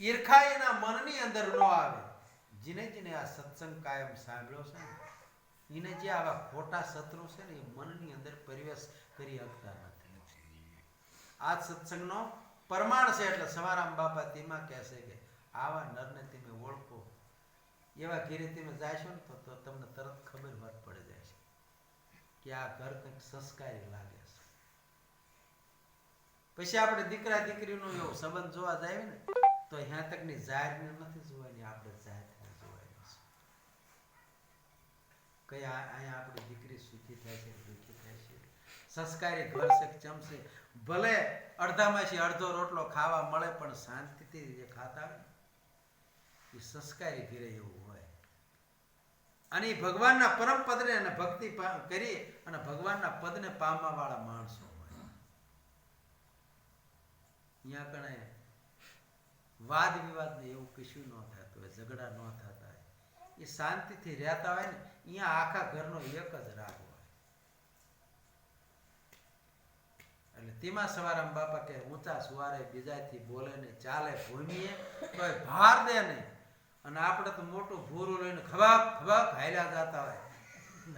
ઈર્ખા એના મનની અંદર ન આવે. જીને જીને આ સત્સંગ કાયમ સાંભળ્યો છે ને એને જે આવા ખોટા શત્રુ છે ને, એ મનની અંદર પરિવેશ કરી શકતા નથી. આ સત્સંગનો પ્રમાણ છે એટલે સવારામ બાપા તેમાં કહેશે કે, આવા નરને તમે ઓળખો. એવા ઘેરે તમે જાશો ને તો તમને તરત ખબર વાત પડી જાય છે કે આ ઘર કંઈક સંસ્કારી લાગે છે. પછી આપણે દીકરા દીકરીનો એવો સંબંધ જોવા જાય ને તો અહીંયા તકની જાહેરને નથી જોવાની, આપણે જાહેર જોવાની છે. કઈ અહીંયા આપણી દીકરી સુખી થાય છે, દુઃખી થાય છે. સંસ્કારી ઘર છે ચમશે? ભલે અડધામાંથી અડધો રોટલો ખાવા મળે, પણ શાંતિથી જે ખાતા એ સંસ્કારી ઘરે એવું હોય. અને એ ભગવાનના પરમ પદને અને ભક્તિ કરી અને ભગવાનના પદને પામવા વાળા માણસો હોય. અહીંયા કણે વાદ વિવાદ એવું કશું ન થતું હોય, ઝઘડા ન થતા હોય. એ શાંતિથી રહેતા હોય ને, અહીંયા આખા ઘરનો એક જ રાગ હોય. એટલે તેમાં સવારામ બાપા કે ઊંચા સુવારે બીજાથી બોલે ને, ચાલે ભૂમીએ, તોય ભાર દે ને અને આપણે તો મોટું ભૂરું લઈને ખબાક ખબાક હાલ્યા જતા હોય.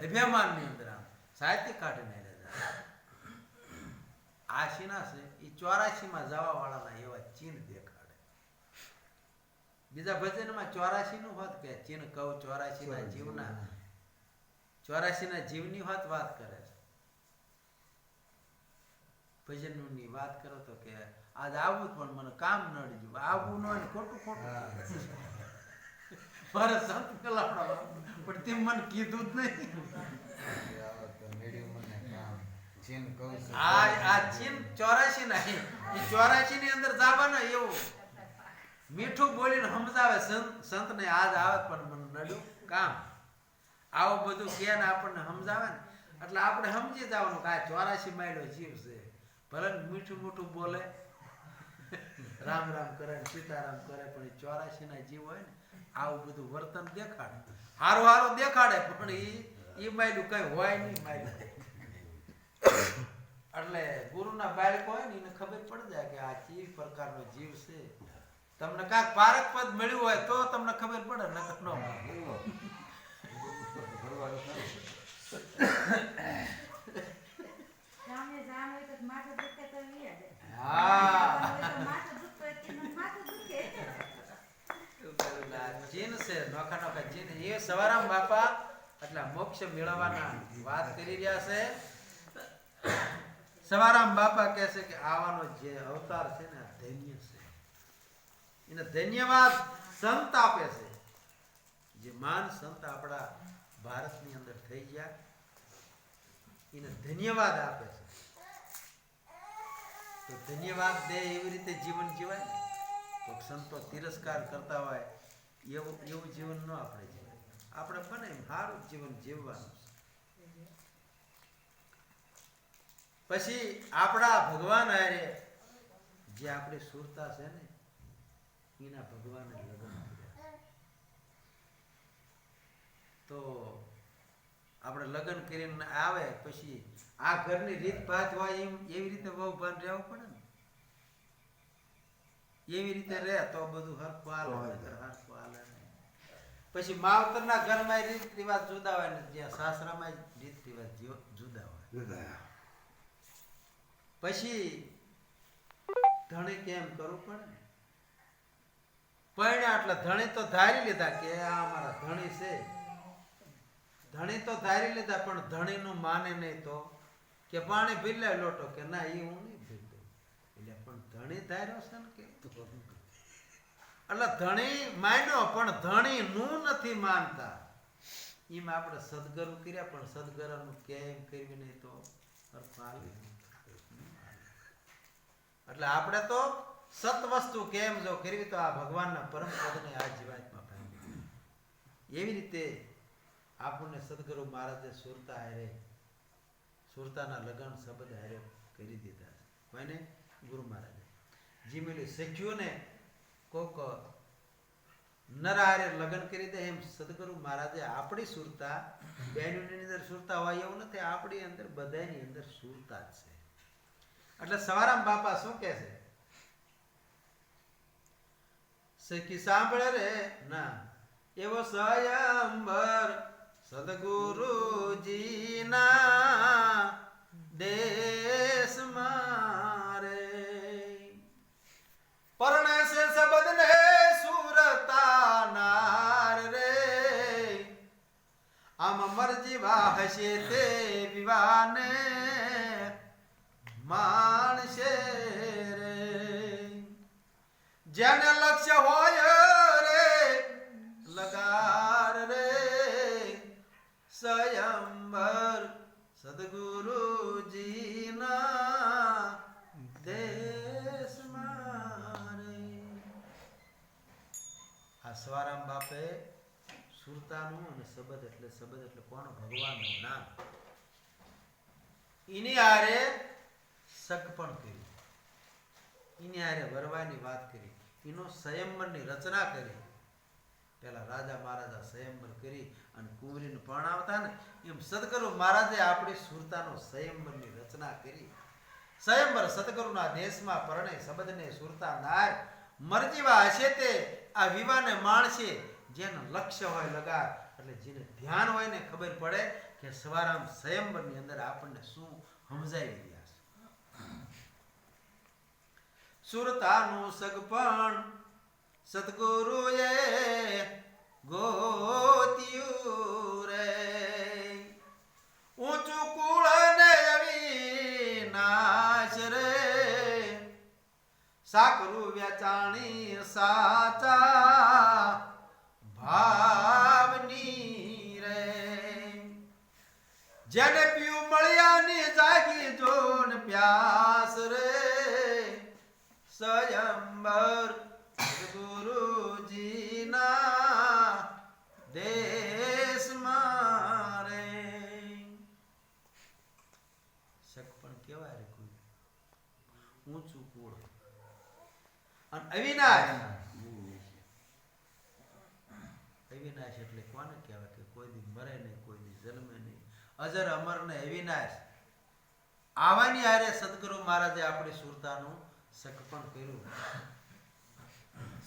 અભિમાનની અંદર આમ સાહિત્ય કાઢીને હાલ્યા જતા આ શીના છે, એ ચોરાશીમાં જવા વાળાના એવા ચીન દેખાડે બીજા ભજનમાં ચોરાશી નું વાત કે ચીન કહું ચોરાશી ના જીવના. ચોરાશી ના જીવની હોત વાત કરે છે. ભજનનું વાત કરો તો કે આજ આવું પણ મને કામ નડ્યું. આવું ન ખોટું ખોટું. મારે સંત કલાવડો પણ તે મને કીધું જ નહીં. આ આ ચીન ચોરાશી ના ચોરાશી ની અંદર જવાના એવું. મીઠું બોલીને સમજાવે, સંત, સંતને આજ આવે પણ મને નડ્યું કામ. આવું બધું કે આપણને સમજાવે ને, એટલે આપણે સમજી જવાનું કે ચોરાશી માઇલો જીવ છે. ભલે મીઠું મીઠું બોલે. રામ રામ કરે સીતારામ કરે, પણ એ ચોરાશી ના જીવ હોય ને, આવું બધું વર્તન દેખાડે. હારું હારું દેખાડે, પણ એ એ માયલું કઈ હોય નહીં માયલું. એટલે ગુરુના બાળકો હોય ને, એને ખબર પડી જાય કે આ ચી પ્રકારનો જીવ છે. તમને કાંઈક પારક પદ મળ્યું હોય તો તમને ખબર પડે નકર ન. ચીન છે નોખા નોખા ચીન એ સવારામ બાપા એટલે મોક્ષ મેળવવાના વાત કરી રહ્યા છે. સવારામ બાપા કહે છે કે આવાનો જે અવતાર છે ને ધન્ય છે. એને ધન્યવાદ સંત આપે છે. જે માન સંત આપણા ભારતની અંદર થઈ ગયા, એને ધન્યવાદ આપે છે. તો ધન્યવાદ દે એવી રીતે જીવન જીવાય ને કોઈક સંતો તિરસ્કાર કરતા હોય, એવું એવું જીવન ન આપણે જીવાય. આપણે બને સારું જીવન જીવવાનું. પછી આપણા ભગવાન હારે જે આપણી સુરતા છે ને એના ભગવાને લગ્ન કર્યા. તો આપણે લગ્ન કરીને આવે પછી આ ઘરની રીત ભાત હોય એમ એવી રીતે બહુ ભાન રહેવું પડે ને? એવી રીતે રહે તો બધું હરખું હાલે હરખું હાલે. પછી માવતરના ઘરમાં રીત રિવાજ જુદા હોય ને જ્યાં સાસરામાં રીત રિવાજ જુદા હોય. પછી ધણે કેમ કરવું પડે ને? પરણ્યા એટલે ધણી તો ધારી લીધા કે આ અમારા ધણી છે. ધણી તો ધારી લીધા, પણ ધણીનું માને નહીં તો કે પાણી ભીલે લોટો કે ના એ હું નહીં પીતો એટલે પણ ધણી ધાર્યો છે ને કે એટલે ધણી માન્યો, પણ ધણી નું નથી માનતા. એમ આપણે સદગરુ કર્યા, પણ સદગરાનું કેમ કરવી નહીં તો અર્થ આવી એટલે આપણે તો સત વસ્તુ કેમ જો કરવી તો આ ભગવાનના પરમ પદને આ જીવાતમાં પામી એવી રીતે આપણને સદગુરુ મહારાજે સુરતા હારે, સુરતાના લગ્ન શબ્દ હારે કરી દીધા કોઈને? ગુરુ મહારાજે. જીમેલી સખ્યોને કોક નર હારે લગ્ન કરી દે એમ સદગુરુ મહારાજે આપણી સુરતા બહેનોની અંદર સુરતા હોય એવું નથી, આપણી અંદર બધાની અંદર સુરતા છે. એટલે સવારામ બાપા શું કહે છે? સખી સાંભળે રે? ના. એવો સ્વયંભર સદગુરુજીના દેશ મારે પરણે છે શબ્દને સુરતાનાર રે. આમ મરજી હશે તે સ્વયંવર સદગુરુજીના દેશમાં આ સ્વારામ બાપે સુરતાનું અને સબદ એટલે સબદ એટલે કોણ? ભગવાનનું નામ. એની હારે સગપણ કર્યું એની આરે વરવાની વાત કરી. એનો સંયમની રચના કરી. પેલા રાજા મહારાજા સ્વયંવર કરી અને કુંવરીને પરણાવતા ને, એમ સદગુરુ મહારાજે આપણી સુરતાનો સ્વયંવરની રચના કરી. સ્વયંવર સદગુરુના દેશમાં પરણે શબ્દને સુરતા નાર મરજીવા હશે તે, આ વિવાને માણશે, જેનું લક્ષ્ય હોય લગાર એટલે જેને ધ્યાન હોય ને ખબર પડે કે સવારામ સ્વયંવરની અંદર આપણને શું સમજાવી રહ્યા છે. સુરતાનું સગપણ સદગુરુએ ગોત્યું રે ઊંચું કુળ ને અવિનાશ રે. સાકરું વેચાણી સાચા ઊંચું કુળ. અને અવિનાશ. અવિનાશ એટલે કોને કહેવાય કે કોઈ દી મરે નહીં, કોઈ દી જન્મે નહીં. અજર અમર ને અવિનાશ. આવાની હારે સદગુરુ મહારાજે આપણી સુરતાનું સકપણ કર્યું.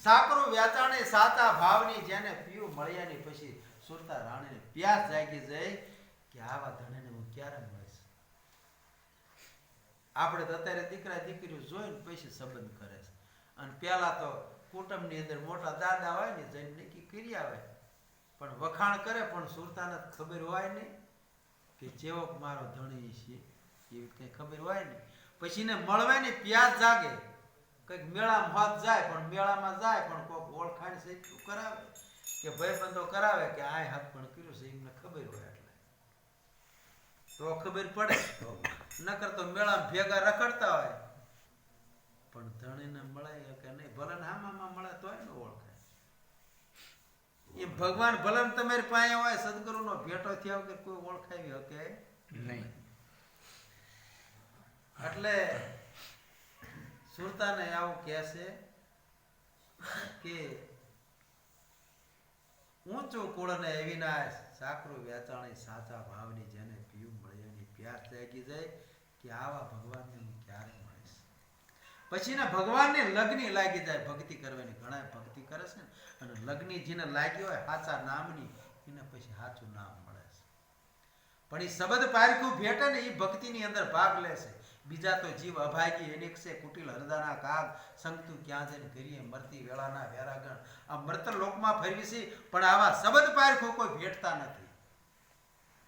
સાકરું વ્યાચાણે સાતા ભાવની જેને પીવું મળ્યાની પછી સુરતા રાણીને પ્યાસ જાગી જાય કે આવા ધણીને હું ક્યારે મળીશ આપણે તો અત્યારે દીકરા દીકરીઓ જોઈને પછી સંબંધ કરે છે. અને પેલા તો કુટુંબની અંદર મોટા દાદા હોય ને જઈને નક્કી કરી આવે. પણ વખાણ કરે પણ સુરતાને ખબર હોય નહીં કે જેવો મારો ધણી છે, એવી કંઈ ખબર હોય નહીં પછી ને મળવાની પ્યાસ જાગે. કંઈક મેળામાં હોત જાય પણ મેળામાં જાય પણ કોઈક ઓળખાણ છે એટલું કરાવે. કે ભાઈબંધો કરાવે કે આ હાથ પણ કર્યું છે, એમને ખબર હોય એટલે. તો ખબર પડે. નકર તો મેળા ભેગા રખડતા હોય. પણ ધણીને મળે કે નહીં? ભલન હામામાં મળે તો ન ઓળખાય. એ ભગવાન ભલન તમારી પાસે હોય સદગુરુનો ભેટો થયા કે કોઈ ઓળખાવી શકે? નહીં. એટલે સુરતાને આવું કહે છે કે ઊંચું કુળને અવિનાશ સાકરું વેચાણી સાચા ભાવની જેને મળ્યાની પ્યાસ જાય કે આવા ભગવાનને હું ક્યારે મળીશ? પછી ભગવાનને લગ્ન લાગી જાય, ભક્તિ કરવાની ઘણા ભક્તિ કરે છે ને, અને લગ્ન જેને લાગ્યો હોય સાચા નામની, એને પછી સાચું નામ મળે છે. પણ એ શબ્દ પારખું ભેટે ને એ ભક્તિની અંદર ભાગ લે છે. બીજા તો જીવ અભાગી એનેક છે, કુટિલ હરદાના કાગ, સંગતું ક્યાં જઈને કરીએ, મરતી વેળાના વેરાગણ. આ મૃત લોકમાં ફરવી છે, પણ આવા શબ્દ પારખું કોઈ ભેટતા નથી.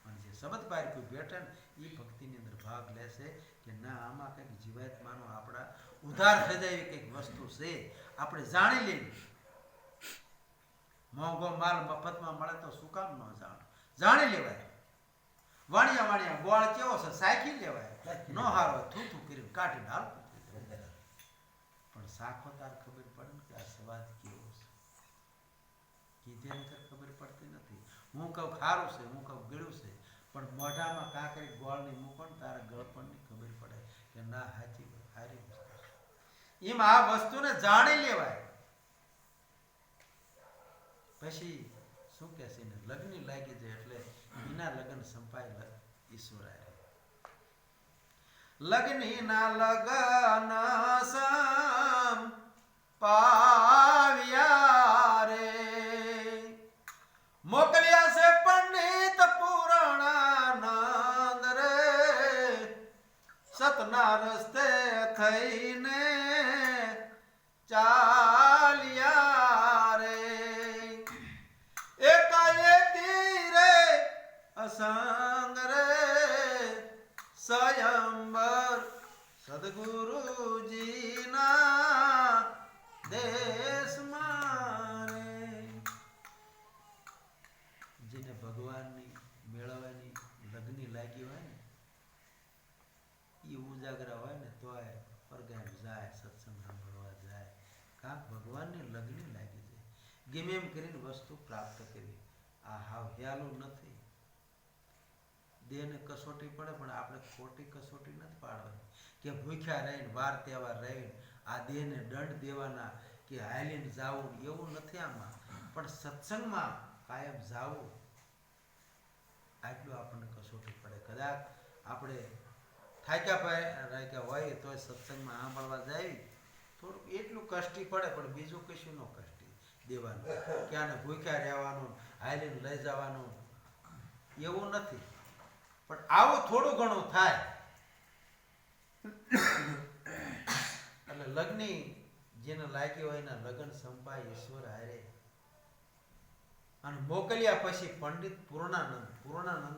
પણ જે શબ્દ પારખું ભેટે ને એ ભક્તિની અંદર ભાગ લેશે કે ના આમાં કંઈક જીવાત્માનો આપણા ઉધાર થઈ જાય એવી કંઈક વસ્તુ છે. આપણે જાણી લેવી મોંઘો માલ મફતમાં મળે તો શું કામ ન જાણ? જાણી લેવાય. વાણિયા વાણિયા ગોળ કેવો છે? સાખી લેવાય. નો હારો થૂ થૂ કરીને કાઢીને હાલતું પણ સાખો તાર ખબર પડે ને કે આ સ્વાદ કેવો છે? કીધે ખબર પડતી નથી. હું કહું ખારું છે હું કહું ગળ્યું છે. પણ મોઢામાં કાંકરી ગોળની મૂકો ને તારા ગળપણની ખબર પડે કે ના, હાચી હારી એમ આ વસ્તુને જાણી લેવાય. પછી શું કે ને, લગ્ન લાગી જાય એટલે એના લગ્ન સંપાય ઈશ્વર લગ્ન ના લગન સમ સ્વયંબર સદગુરુજીના દેશમાં જેને ભગવાનની મેળવવાની લગ્ની લાગી હોય ને એ ઉજાગરા હોય ને તોય પરગામ જાય, સત્સંગ સાંભળવા જાય. કાંક ભગવાનની લગ્ન લાગી જાય. ગમે એમ કરીને વસ્તુ પ્રાપ્ત કરી આ હાવ હ્યાલું નથી. દેહને કસોટી પડે, પણ આપણે ખોટી કસોટી નથી પાડવાની. કે ભૂખ્યા રહીને, વાર તહેવાર રહીને, આ દેહને દંડ દેવાના, કે હાઈલીને જાવું, એવું નથી આમાં. પણ સત્સંગમાં કાયમ જાવું, આટલું આપણને કસોટી પડે. કદાચ આપણે થાક્યા પાય રાખ્યા હોય, તોય સત્સંગમાં સાંભળવા જાય. થોડુંક એટલું કષ્ટી પડે, પણ બીજું કશું ન કષ્ટી દેવાનું. કે આને ભૂખ્યા રહેવાનું હાઈલીને લઈ જવાનું, એવું નથી. પણ આવું થોડું ઘણું થાય. એટલે લગ્ન જેને લાગ્યું હોય એના લગ્ન સંપાય ઈશ્વર હારે. અને મોકલ્યા પછી પંડિત પૂર્ણાનંદ પૂર્ણાનંદ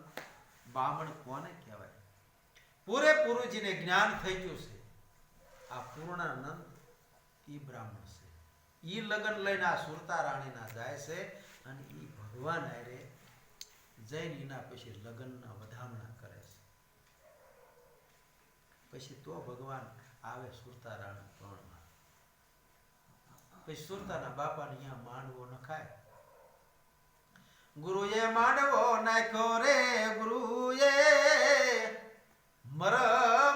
બામણ કોને કહેવાય? પૂરેપૂરું જેને જ્ઞાન થઈ ગયું છે. આ પૂર્ણાનંદ ઈ બ્રાહ્મણ છે. ઈ લગ્ન લઈને આ સુરતા રાણીના જાય છે અને ઈ ભગવાન હારે જઈને એના પછી લગ્નના વધામણા કરે છે. પછી તો ભગવાન આવે સુરતા પ્રણમાં પછી સુરતાના બાપાને અહીંયા માંડવો નખાય. ગુરુએ માંડવો નાખ્યો રે, ગુરુએ મરમનો